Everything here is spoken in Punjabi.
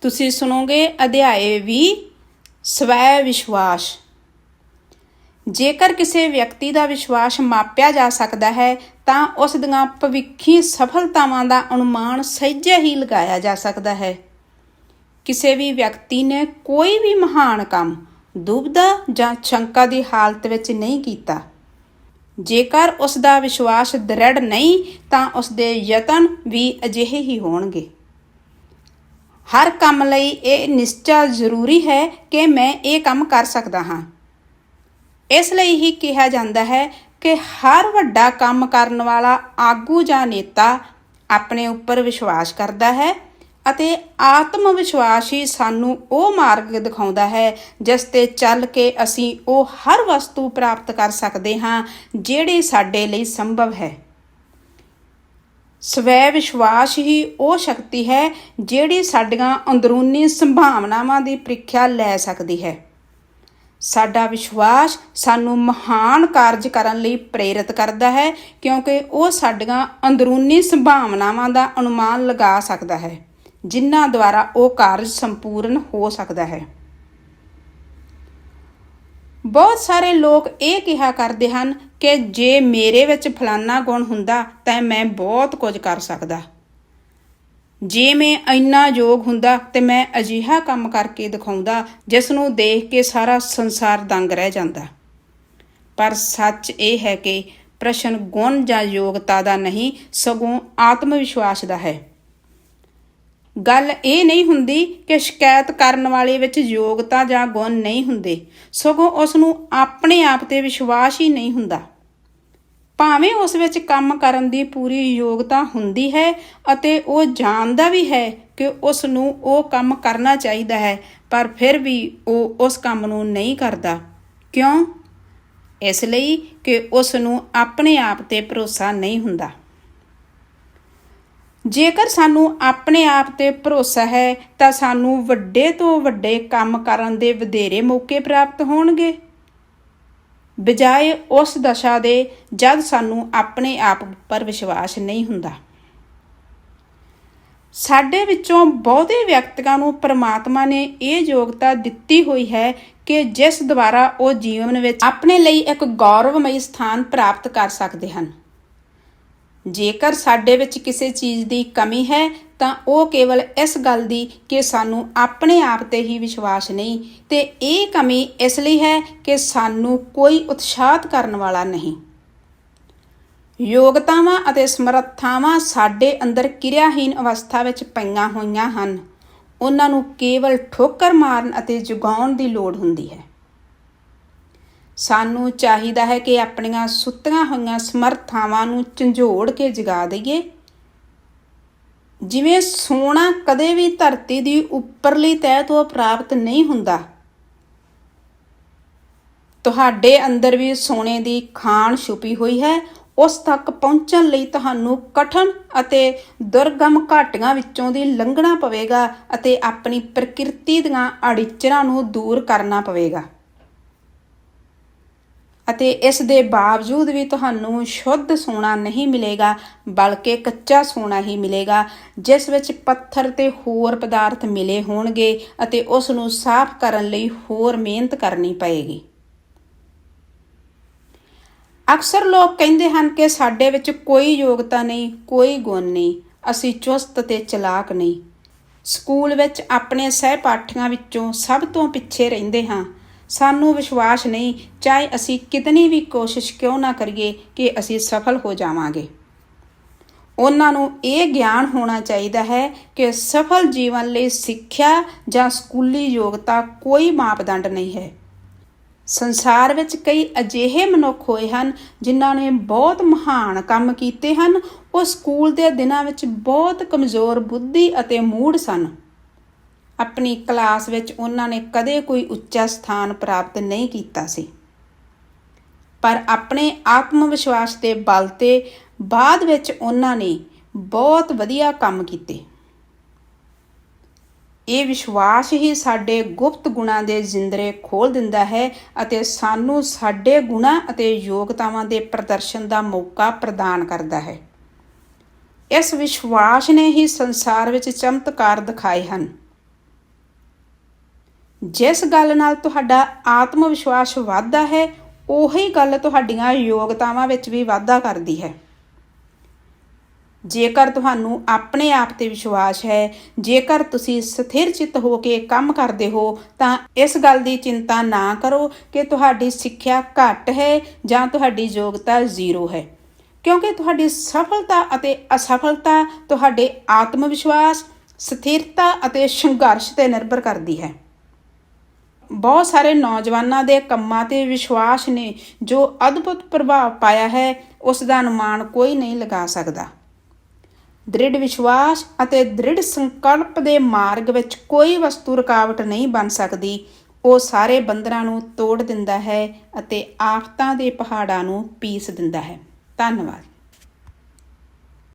ਤੁਸੀਂ ਸੁਣੋਗੇ ਅਧਿਆਏ ਵੀ, ਸਵੈ ਵਿਸ਼ਵਾਸ। ਜੇਕਰ ਕਿਸੇ ਵਿਅਕਤੀ ਦਾ ਵਿਸ਼ਵਾਸ ਮਾਪਿਆ ਜਾ ਸਕਦਾ ਹੈ, ਤਾਂ ਉਸ ਦੀਆਂ ਭਵਿੱਖੀ ਸਫਲਤਾਵਾਂ ਦਾ ਅਨੁਮਾਨ ਸਹਿਜੇ ਹੀ ਲਗਾਇਆ ਜਾ ਸਕਦਾ ਹੈ। ਕਿਸੇ ਵੀ ਵਿਅਕਤੀ ਨੇ ਕੋਈ ਵੀ ਮਹਾਨ ਕੰਮ ਦੁਬਦਾ ਜਾਂ ਸ਼ੰਕਾ ਦੀ ਹਾਲਤ ਵਿੱਚ ਨਹੀਂ ਕੀਤਾ। ਜੇਕਰ ਉਸ ਦਾ ਵਿਸ਼ਵਾਸ ਦ੍ਰਿੜ ਨਹੀਂ, ਤਾਂ ਉਸ ਦੇ ਯਤਨ ਵੀ ਅਜਿਹੇ ਹੀ ਹੋਣਗੇ। ਹਰ ਕੰਮ ਲਈ ਇਹ ਨਿਸ਼ਚਾ ਜ਼ਰੂਰੀ ਹੈ ਕਿ ਮੈਂ ਇਹ ਕੰਮ ਕਰ ਸਕਦਾ ਹਾਂ। ਇਸ ਲਈ ਹੀ ਕਿਹਾ ਜਾਂਦਾ ਹੈ ਕਿ ਹਰ ਵੱਡਾ ਕੰਮ ਕਰਨ ਵਾਲਾ ਆਗੂ ਜਾਂ ਨੇਤਾ ਆਪਣੇ ਉੱਪਰ ਵਿਸ਼ਵਾਸ ਕਰਦਾ ਹੈ ਅਤੇ ਆਤਮ ਵਿਸ਼ਵਾਸ ਹੀ ਸਾਨੂੰ ਉਹ ਮਾਰਗ ਦਿਖਾਉਂਦਾ ਹੈ ਜਿਸ ਤੇ ਚੱਲ ਕੇ ਅਸੀਂ ਉਹ ਹਰ ਵਸਤੂ ਪ੍ਰਾਪਤ ਕਰ ਸਕਦੇ ਹਾਂ, ਜਿਹੜੀ ਸਾਡੇ ਲਈ ਸੰਭਵ ਹੈ। ਸਵੈ ਵਿਸ਼ਵਾਸ ਹੀ ਉਹ ਸ਼ਕਤੀ ਹੈ ਜਿਹੜੀ ਸਾਡੀਆਂ ਅੰਦਰੂਨੀ ਸੰਭਾਵਨਾਵਾਂ ਦੀ ਪ੍ਰੀਖਿਆ ਲੈ ਸਕਦੀ ਹੈ। ਸਾਡਾ ਵਿਸ਼ਵਾਸ ਸਾਨੂੰ ਮਹਾਨ ਕਾਰਜ ਕਰਨ ਲਈ ਪ੍ਰੇਰਿਤ ਕਰਦਾ ਹੈ ਕਿਉਂਕਿ ਉਹ ਸਾਡੀਆਂ ਅੰਦਰੂਨੀ ਸੰਭਾਵਨਾਵਾਂ ਦਾ ਅਨੁਮਾਨ ਲਗਾ ਸਕਦਾ ਹੈ, ਜਿਨ੍ਹਾਂ ਦੁਆਰਾ ਉਹ ਕਾਰਜ ਸੰਪੂਰਨ ਹੋ ਸਕਦਾ ਹੈ। ਬਹੁਤ ਸਾਰੇ ਲੋਕ ਇਹ ਕਿਹਾ ਕਰਦੇ ਹਨ ਕਿ ਜੇ ਮੇਰੇ ਵਿੱਚ ਫਲਾਨਾ ਗੁਣ ਹੁੰਦਾ ਤਾਂ ਮੈਂ ਬਹੁਤ ਕੁਝ ਕਰ ਸਕਦਾ। ਜੇ ਮੈਂ ਇੰਨਾ ਯੋਗ ਹੁੰਦਾ ਤੇ ਮੈਂ ਅਜਿਹਾ ਕੰਮ ਕਰਕੇ ਦਿਖਾਉਂਦਾ ਜਿਸ ਨੂੰ ਦੇਖ ਕੇ ਸਾਰਾ ਸੰਸਾਰ ਦੰਗ ਰਹਿ ਜਾਂਦਾ। ਪਰ ਸੱਚ ਇਹ ਹੈ ਕਿ ਪ੍ਰਸ਼ਨ ਗੁਣ ਜਾਂ ਯੋਗਤਾ ਦਾ ਨਹੀਂ, ਸਗੋਂ ਆਤਮ ਵਿਸ਼ਵਾਸ ਦਾ ਹੈ। ਗੱਲ ਇਹ ਨਹੀਂ ਹੁੰਦੀ ਕਿ ਸ਼ਿਕਾਇਤ ਕਰਨ ਵਾਲੇ ਵਿੱਚ ਯੋਗਤਾ ਜਾਂ ਗੁਣ ਨਹੀਂ ਹੁੰਦੇ। ਸਗੋਂ ਉਸ ਨੂੰ ਆਪਣੇ ਆਪ ਤੇ ਵਿਸ਼ਵਾਸ ਹੀ ਨਹੀਂ ਹੁੰਦਾ। ਭਾਵੇਂ ਉਸ ਵਿੱਚ ਕੰਮ ਕਰਨ ਦੀ ਪੂਰੀ ਯੋਗਤਾ ਹੁੰਦੀ ਹੈ ਅਤੇ ਉਹ ਜਾਣਦਾ ਵੀ ਹੈ ਕਿ ਉਸ ਨੂੰ ਉਹ ਕੰਮ ਕਰਨਾ ਚਾਹੀਦਾ ਹੈ, ਪਰ ਫਿਰ ਵੀ ਉਹ ਉਸ ਕੰਮ ਨੂੰ ਨਹੀਂ ਕਰਦਾ। ਕਿਉਂ? ਇਸ ਲਈ ਕਿ ਉਸ ਨੂੰ ਆਪਣੇ ਆਪ ਤੇ ਭਰੋਸਾ ਨਹੀਂ ਹੁੰਦਾ। ਜੇਕਰ ਸਾਨੂੰ ਆਪਣੇ ਆਪ ਤੇ ਭਰੋਸਾ ਹੈ, ਤਾਂ ਸਾਨੂੰ ਵੱਡੇ ਤੋਂ ਵੱਡੇ ਕੰਮ ਕਰਨ ਦੇ ਵਧੇਰੇ ਮੌਕੇ ਪ੍ਰਾਪਤ ਹੋਣਗੇ। ਬਜਾਏ ਉਸ ਦਸ਼ਾ ਦੇ, ਜਦ ਸਾਨੂੰ ਆਪਣੇ ਆਪ ਉੱਪਰ ਵਿਸ਼ਵਾਸ ਨਹੀਂ ਹੁੰਦਾ। ਸਾਡੇ ਵਿੱਚੋਂ ਬਹੁਤੇ ਵਿਅਕਤੀਆਂ ਨੂੰ ਪ੍ਰਮਾਤਮਾ ਨੇ ਇਹ ਯੋਗਤਾ ਦਿੱਤੀ ਹੋਈ ਹੈ ਕਿ ਜਿਸ ਦੁਆਰਾ ਉਹ ਜੀਵਨ ਵਿੱਚ ਆਪਣੇ ਲਈ ਇੱਕ ਗੌਰਵਮਈ ਸਥਾਨ ਪ੍ਰਾਪਤ ਕਰ ਸਕਦੇ ਹਨ। ਜੇਕਰ ਸਾਡੇ ਵਿੱਚ ਕਿਸੇ ਚੀਜ਼ ਦੀ ਕਮੀ ਹੈ, ਤਾਂ ਉਹ ਕੇਵਲ ਇਸ ਗੱਲ ਦੀ ਕਿ ਸਾਨੂੰ ਆਪਣੇ ਆਪ ਤੇ ਹੀ ਵਿਸ਼ਵਾਸ ਨਹੀਂ। ਤੇ ਇਹ ਕਮੀ ਇਸ ਲਈ ਹੈ ਕਿ ਸਾਨੂੰ ਕੋਈ ਉਤਸ਼ਾਹਤ ਕਰਨ ਵਾਲਾ ਨਹੀਂ। ਯੋਗਤਾਵਾਂ ਅਤੇ ਸਮਰੱਥਾਵਾਂ ਸਾਡੇ ਅੰਦਰ ਕਿਰਿਆਹੀਨ ਅਵਸਥਾ ਵਿੱਚ ਪਈਆਂ ਹੋਈਆਂ ਹਨ। ਉਹਨਾਂ ਨੂੰ ਕੇਵਲ ਠੋਕਰ ਮਾਰਨ ਅਤੇ ਜਗਾਉਣ ਦੀ ਲੋੜ ਹੁੰਦੀ ਹੈ। ਸਾਨੂੰ ਚਾਹੀਦਾ ਹੈ ਕਿ ਆਪਣੀਆਂ ਸੁੱਤੀਆਂ ਹੋਈਆਂ ਸਮਰਥਾਵਾਂ ਨੂੰ ਝੰਜੋੜ ਕੇ ਜਗਾ ਦਈਏ। ਜਿਵੇਂ ਸੋਨਾ ਕਦੇ ਵੀ ਧਰਤੀ ਦੀ ਉੱਪਰਲੀ ਤਹਿ ਤੋਂ ਪ੍ਰਾਪਤ ਨਹੀਂ ਹੁੰਦਾ। ਤੁਹਾਡੇ ਅੰਦਰ ਵੀ ਸੋਨੇ ਦੀ ਖਾਣ ਛੁਪੀ ਹੋਈ ਹੈ। ਉਸ ਤੱਕ ਪਹੁੰਚਣ ਲਈ ਤੁਹਾਨੂੰ ਕਠਨ ਅਤੇ ਦੁਰਗਮ ਘਾਟੀਆਂ ਵਿੱਚੋਂ ਦੀ ਲੰਘਣਾ ਪਵੇਗਾ ਅਤੇ ਆਪਣੀ ਪ੍ਰਕਿਰਤੀ ਦੀਆਂ ਅੜਿਚਰਾਂ ਨੂੰ ਦੂਰ ਕਰਨਾ ਪਵੇਗਾ। ਅਤੇ ਇਸ ਦੇ ਬਾਵਜੂਦ ਵੀ ਤੁਹਾਨੂੰ ਸ਼ੁੱਧ ਸੋਨਾ ਨਹੀਂ ਮਿਲੇਗਾ, ਬਲਕਿ ਕੱਚਾ ਸੋਨਾ ਹੀ ਮਿਲੇਗਾ, ਜਿਸ ਵਿੱਚ ਪੱਥਰ ਤੇ ਹੋਰ ਪਦਾਰਥ ਮਿਲੇ ਹੋਣਗੇ ਅਤੇ ਉਸ ਨੂੰ ਸਾਫ਼ ਕਰਨ ਲਈ ਹੋਰ ਮਿਹਨਤ ਕਰਨੀ ਪਏਗੀ। ਅਕਸਰ ਲੋਕ ਕਹਿੰਦੇ ਹਨ ਕਿ ਸਾਡੇ ਵਿੱਚ ਕੋਈ ਯੋਗਤਾ ਨਹੀਂ, ਕੋਈ ਗੁਣ ਨਹੀਂ, ਅਸੀਂ ਚੁਸਤ ਤੇ ਚਲਾਕ ਨਹੀਂ। ਸਕੂਲ ਵਿੱਚ ਆਪਣੇ ਸਹਿਪਾਠੀਆਂ ਵਿੱਚੋਂ ਸਭ ਤੋਂ ਪਿੱਛੇ ਰਹਿੰਦੇ ਹਾਂ। ਸਾਨੂੰ ਵਿਸ਼ਵਾਸ ਨਹੀਂ, ਚਾਹੇ ਅਸੀਂ ਕਿਤਨੀ ਵੀ ਕੋਸ਼ਿਸ਼ ਕਿਉਂ ਨਾ ਕਰੀਏ ਕਿ ਅਸੀਂ ਸਫਲ ਹੋ ਜਾਵਾਂਗੇ। ਉਹਨਾਂ ਨੂੰ ਇਹ ਗਿਆਨ ਹੋਣਾ ਚਾਹੀਦਾ ਹੈ ਕਿ ਸਫਲ ਜੀਵਨ ਲਈ ਸਿੱਖਿਆ ਜਾਂ ਸਕੂਲੀ ਯੋਗਤਾ ਕੋਈ ਮਾਪਦੰਡ ਨਹੀਂ ਹੈ। ਸੰਸਾਰ ਵਿੱਚ ਕਈ ਅਜਿਹੇ ਮਨੁੱਖ ਹੋਏ ਹਨ ਜਿਨ੍ਹਾਂ ਨੇ ਬਹੁਤ ਮਹਾਨ ਕੰਮ ਕੀਤੇ ਹਨ, ਉਹ ਸਕੂਲ ਦੇ ਦਿਨਾਂ ਵਿੱਚ ਬਹੁਤ ਕਮਜ਼ੋਰ, ਬੁੱਧੀ ਅਤੇ ਮੂਡ ਸਨ। ਆਪਣੀ ਕਲਾਸ ਵਿੱਚ ਉਹਨਾਂ ਨੇ ਕਦੇ ਕੋਈ ਉੱਚਾ ਸਥਾਨ ਪ੍ਰਾਪਤ ਨਹੀਂ ਕੀਤਾ ਸੀ। ਪਰ ਆਪਣੇ ਆਤਮ ਵਿਸ਼ਵਾਸ ਦੇ ਬਲ ਤੇ ਬਾਅਦ ਵਿੱਚ ਉਹਨਾਂ ਨੇ ਬਹੁਤ ਵਧੀਆ ਕੰਮ ਕੀਤੇ। ਇਹ ਵਿਸ਼ਵਾਸ ਹੀ ਸਾਡੇ ਗੁਪਤ ਗੁਣਾਂ ਦੇ ਜ਼ਿੰਦਰੇ ਖੋਲ ਦਿੰਦਾ ਹੈ ਅਤੇ ਸਾਨੂੰ ਸਾਡੇ ਗੁਣਾਂ ਅਤੇ ਯੋਗਤਾਵਾਂ ਦੇ ਪ੍ਰਦਰਸ਼ਨ ਦਾ ਮੌਕਾ ਪ੍ਰਦਾਨ ਕਰਦਾ ਹੈ। ਇਸ ਵਿਸ਼ਵਾਸ ਨੇ ਹੀ ਸੰਸਾਰ ਵਿੱਚ ਚਮਤਕਾਰ ਦਿਖਾਏ ਹਨ। ਜਿਸ ਗੱਲ ਨਾਲ ਤੁਹਾਡਾ ਆਤਮ ਵਿਸ਼ਵਾਸ ਵੱਧਦਾ ਹੈ, ਉਹੀ ਗੱਲ ਤੁਹਾਡੀਆਂ ਯੋਗਤਾਵਾਂ ਵਿੱਚ ਵੀ ਵਾਧਾ ਕਰਦੀ ਹੈ। ਜੇਕਰ ਤੁਹਾਨੂੰ ਆਪਣੇ ਆਪ ਤੇ ਵਿਸ਼ਵਾਸ ਹੈ, ਜੇਕਰ ਤੁਸੀਂ ਸਥਿਰ ਚਿੱਤ ਹੋ ਕੇ ਕੰਮ ਕਰਦੇ ਹੋ, ਤਾਂ ਇਸ ਗੱਲ ਦੀ ਚਿੰਤਾ ਨਾ ਕਰੋ ਕਿ ਤੁਹਾਡੀ ਸਿੱਖਿਆ ਘੱਟ ਹੈ ਜਾਂ ਤੁਹਾਡੀ ਯੋਗਤਾ ਜ਼ੀਰੋ ਹੈ। ਕਿਉਂਕਿ ਤੁਹਾਡੀ ਸਫਲਤਾ ਅਤੇ ਅਸਫਲਤਾ ਤੁਹਾਡੇ ਆਤਮ ਵਿਸ਼ਵਾਸ ਸਥਿਰਤਾ ਅਤੇ ਸੰਘਰਸ਼ ਤੇ ਨਿਰਭਰ ਕਰਦੀ ਹੈ। ਬਹੁਤ ਸਾਰੇ ਨੌਜਵਾਨਾਂ ਦੇ ਕੰਮਾਂ ਤੇ ਵਿਸ਼ਵਾਸ ਨੇ, ਜੋ ਅਦਭੁਤ ਪ੍ਰਭਾਵ ਪਾਇਆ ਹੈ, ਉਸ ਦਾ ਅਨੁਮਾਨ ਕੋਈ ਨਹੀਂ ਲਗਾ ਸਕਦਾ। ਦ੍ਰਿੜ ਵਿਸ਼ਵਾਸ ਅਤੇ ਦ੍ਰਿੜ ਸੰਕਲਪ ਦੇ ਮਾਰਗ ਵਿੱਚ ਕੋਈ ਵਸਤੂ ਰੁਕਾਵਟ ਨਹੀਂ ਬਣ ਸਕਦੀ। ਉਹ ਸਾਰੇ ਬੰਦਰਾਂ ਨੂੰ ਤੋੜ ਦਿੰਦਾ ਹੈ ਅਤੇ ਆਫਤਾਂ ਦੇ ਪਹਾੜਾਂ ਨੂੰ ਪੀਸ ਦਿੰਦਾ ਹੈ। ਧੰਨਵਾਦ।